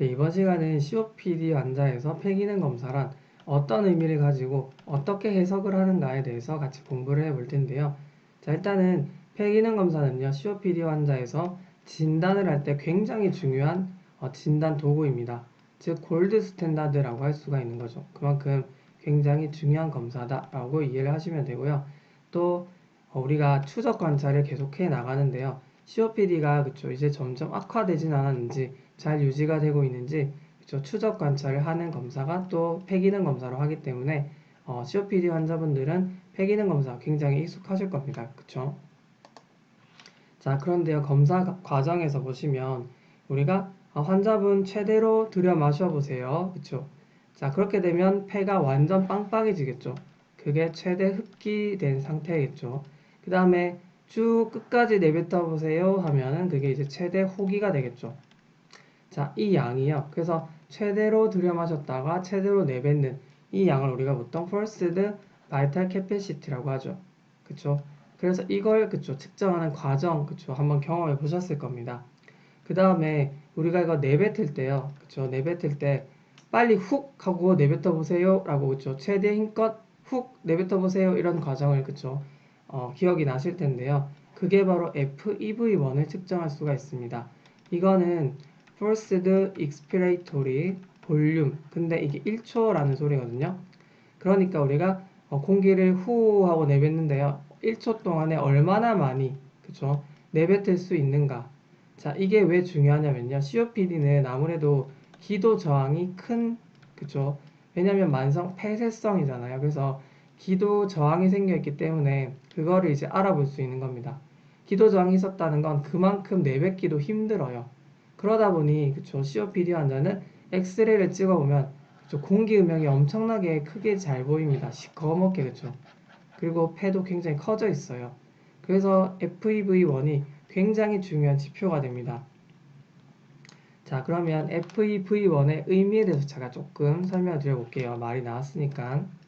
네, 이번 시간은 COPD 환자에서 폐기능 검사란 어떤 의미를 가지고 어떻게 해석을 하는가에 대해서 같이 공부를 해 볼 텐데요. 자, 일단은 폐기능 검사는요, COPD 환자에서 진단을 할 때 굉장히 중요한 어, 진단 도구입니다. 즉, 골드 스탠다드라고 할 수가 있는 거죠. 그만큼 굉장히 중요한 검사다라고 이해를 하시면 되고요. 또 어, 우리가 추적 관찰을 계속해 나가는데요. COPD가 그쵸 이제 점점 악화되진 않았는지 잘 유지가 되고 있는지 그쵸 추적 관찰을 하는 검사가 또 폐기능 검사로 하기 때문에 어, COPD 환자분들은 폐기능 검사 굉장히 익숙하실 겁니다. 그쵸? 자 그런데요 검사 과정에서 보시면 우리가 어, 환자분 최대로 들여 마셔보세요. 그쵸? 자 그렇게 되면 폐가 완전 빵빵해지겠죠. 그게 최대 흡기된 상태겠죠. 그 다음에 쭉 끝까지 내뱉어 보세요 하면은 그게 이제 최대 호기가 되겠죠. 자, 이 양이요. 그래서 최대로 들여 마셨다가 최대로 내뱉는 이 양을 우리가 보통 forced vital capacity라고 하죠. 그쵸? 그래서 이걸 그쵸 측정하는 과정 그쵸 한번 경험해 보셨을 겁니다. 그 다음에 우리가 이거 내뱉을 때요. 그쵸? 내뱉을 때 빨리 훅 하고 내뱉어 보세요 라고 그쵸? 최대 힘껏 훅 내뱉어 보세요 이런 과정을 그쵸? 어, 기억이 나실 텐데요. 그게 바로 FEV1을 측정할 수가 있습니다. 이거는 Forced Expiratory Volume 근데 이게 1초라는 소리거든요. 그러니까 우리가 어, 공기를 후 하고 내뱉는데요. 1초 동안에 얼마나 많이 그쵸 내뱉을 수 있는가 자 이게 왜 중요하냐면요 COPD는 아무래도 기도 저항이 큰 그쵸 왜냐면 만성 폐쇄성이잖아요 그래서 기도 저항이 생겨 있기 때문에 그거를 이제 알아볼 수 있는 겁니다. 기도 저항이 있었다는 건 그만큼 내뱉기도 힘들어요. 그러다 보니 그쵸 COPD 환자는 엑스레이를 찍어보면 그쵸 공기 음영이 엄청나게 크게 잘 보입니다. 시커멓게 그쵸. 그리고 폐도 굉장히 커져 있어요. 그래서 FEV1이 굉장히 중요한 지표가 됩니다. 자 그러면 FEV1의 의미에 대해서 제가 조금 설명을 드려볼게요. 말이 나왔으니까.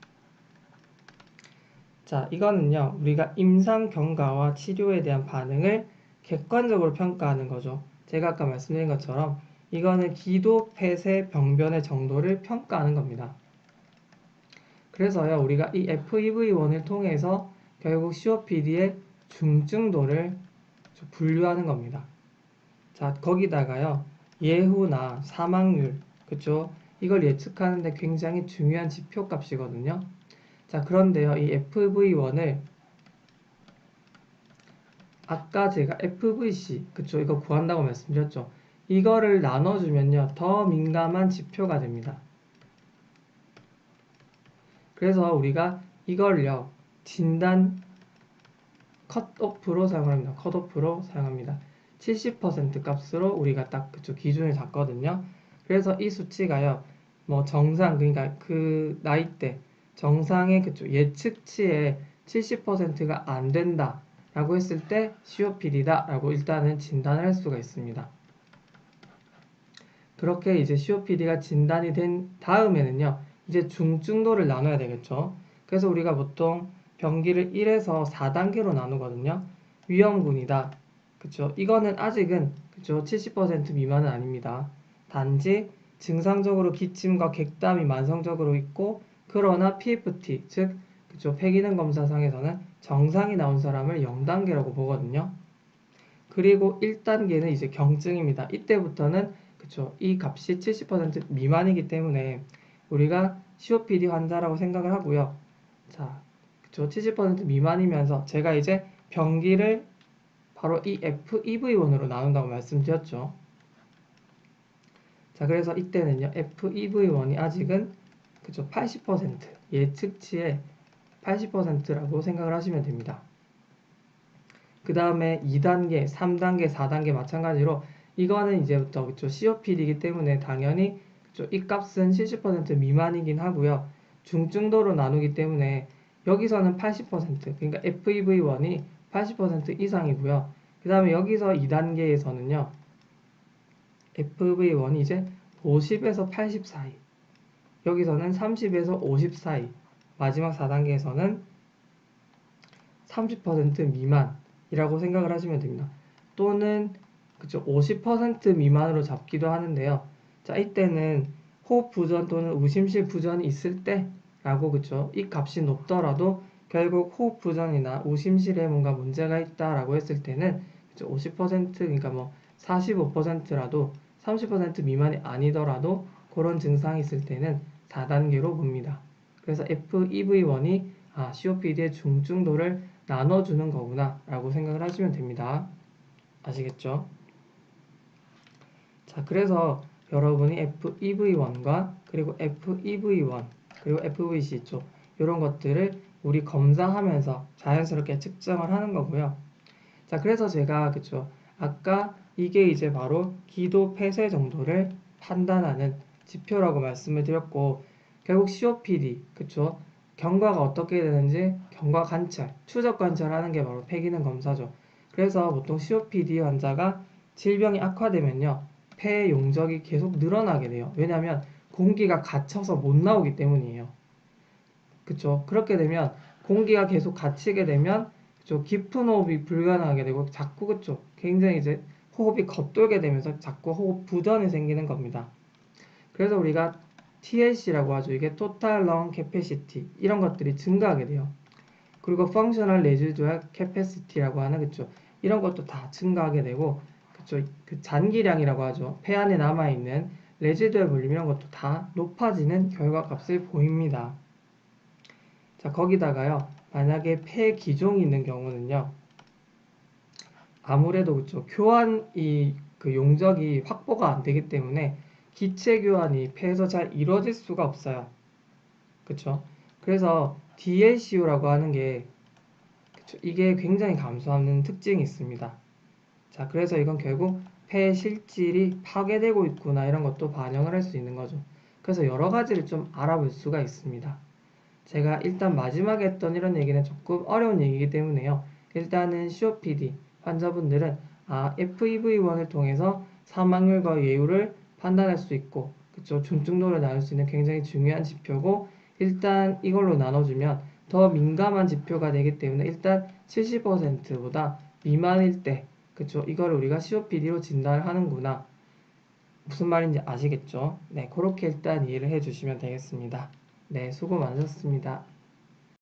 자, 이거는요, 우리가 임상 경과와 치료에 대한 반응을 객관적으로 평가하는 거죠. 제가 아까 말씀드린 것처럼 이거는 기도, 폐쇄, 병변의 정도를 평가하는 겁니다. 그래서요, 우리가 이 FEV1을 통해서 결국 COPD의 중증도를 분류하는 겁니다. 자, 거기다가요, 예후나 사망률, 그쵸? 이걸 예측하는데 굉장히 중요한 지표 값이거든요. 자, 그런데요, 이 FV1을 아까 제가 FVC, 그쵸? 이거 구한다고 말씀드렸죠. 이거를 나눠주면요, 더 민감한 지표가 됩니다. 그래서 우리가 이걸요, 진단 컷오프로 사용합니다. 컷오프로 사용합니다. 70% 값으로 우리가 딱 그쵸 기준을 잡거든요. 그래서 이 수치가요, 뭐 정상 그러니까 그 나이대 정상의 그쪽 예측치의 70%가 안 된다 라고 했을 때 COPD다 라고 일단은 진단을 할 수가 있습니다. 그렇게 이제 COPD가 진단이 된 다음에는요. 이제 중증도를 나눠야 되겠죠. 그래서 우리가 보통 병기를 1에서 4단계로 나누거든요. 위험군이다. 그쵸? 이거는 아직은 그쵸? 70% 미만은 아닙니다. 단지 증상적으로 기침과 객담이 만성적으로 있고 그러나 PFT, 즉 그쵸 폐기능 검사상에서는 정상이 나온 사람을 0단계라고 보거든요. 그리고 1단계는 이제 경증입니다. 이때부터는 그쵸 이 값이 70% 미만이기 때문에 우리가 COPD 환자라고 생각을 하고요. 자, 그쵸 70% 미만이면서 제가 이제 병기를 바로 이 FEV1으로 나눈다고 말씀드렸죠. 자, 그래서 이때는요, FEV1이 아직은 그죠? 80% 예측치의 80%라고 생각을 하시면 됩니다. 그 다음에 2단계, 3단계, 4단계 마찬가지로 이거는 이제부터 그쵸 COPD이기 때문에 당연히 그쵸 이 값은 70% 미만이긴 하고요. 중증도로 나누기 때문에 여기서는 80% 그러니까 FEV1이 80% 이상이고요. 그 다음에 여기서 2단계에서는요. FEV1이 이제 50에서 80 사이 여기서는 30에서 50 사이, 마지막 4단계에서는 30% 미만이라고 생각을 하시면 됩니다. 또는 그쵸 50% 미만으로 잡기도 하는데요. 자, 이때는 호흡 부전 또는 우심실 부전이 있을 때라고 그쵸? 이 값이 높더라도 결국 호흡 부전이나 우심실에 뭔가 문제가 있다라고 했을 때는 그쵸? 50% 그러니까 뭐 45%라도 30% 미만이 아니더라도 그런 증상이 있을 때는 4단계로 봅니다. 그래서 FEV1이 아, COPD의 중증도를 나눠주는 거구나 라고 생각을 하시면 됩니다. 아시겠죠? 자, 그래서 여러분이 FEV1과 그리고 FEV1 그리고 FVC 있죠. 이런 것들을 우리 검사하면서 자연스럽게 측정을 하는 거고요. 자, 그래서 제가 그쵸 아까 이게 이제 바로 기도 폐쇄 정도를 판단하는 지표라고 말씀을 드렸고 결국 COPD 그쵸 경과가 어떻게 되는지 경과 관찰, 추적 관찰하는 게 바로 폐기능 검사죠. 그래서 보통 COPD 환자가 질병이 악화되면요 폐 용적이 계속 늘어나게 돼요. 왜냐하면 공기가 갇혀서 못 나오기 때문이에요. 그쵸? 그렇게 되면 공기가 계속 갇히게 되면 그쵸? 깊은 호흡이 불가능하게 되고 자꾸 그쵸? 굉장히 이제 호흡이 겉돌게 되면서 자꾸 호흡 부전이 생기는 겁니다. 그래서 우리가 TLC라고 하죠. 이게 Total Lung Capacity 이런 것들이 증가하게 돼요. 그리고 Functional Residual Capacity라고 하는 그쵸? 이런 것도 다 증가하게 되고 그쵸? 그 잔기량이라고 하죠. 폐 안에 남아 있는 레지드얼 볼륨 이런 것도 다 높아지는 결과값을 보입니다. 자 거기다가요. 만약에 폐 기종이 있는 경우는요. 아무래도 그쵸. 교환 이 그 용적이 확보가 안 되기 때문에 기체 교환이 폐에서 잘 이루어질 수가 없어요. 그쵸? 그래서 DLCU라고 하는 게 그쵸? 이게 굉장히 감소하는 특징이 있습니다. 자, 그래서 이건 결국 폐 실질이 파괴되고 있구나 이런 것도 반영을 할 수 있는 거죠. 그래서 여러 가지를 좀 알아볼 수가 있습니다. 제가 일단 마지막에 했던 이런 얘기는 조금 어려운 얘기이기 때문에요. 일단은 COPD 환자분들은 아, FEV1을 통해서 사망률과 예후를 판단할 수 있고 그쵸 중증도를 나눌 수 있는 굉장히 중요한 지표고 일단 이걸로 나눠주면 더 민감한 지표가 되기 때문에 일단 70%보다 미만일 때 그쵸 이걸 우리가 COPD로 진단을 하는구나 무슨 말인지 아시겠죠? 네 그렇게 일단 이해를 해주시면 되겠습니다. 네 수고 많으셨습니다.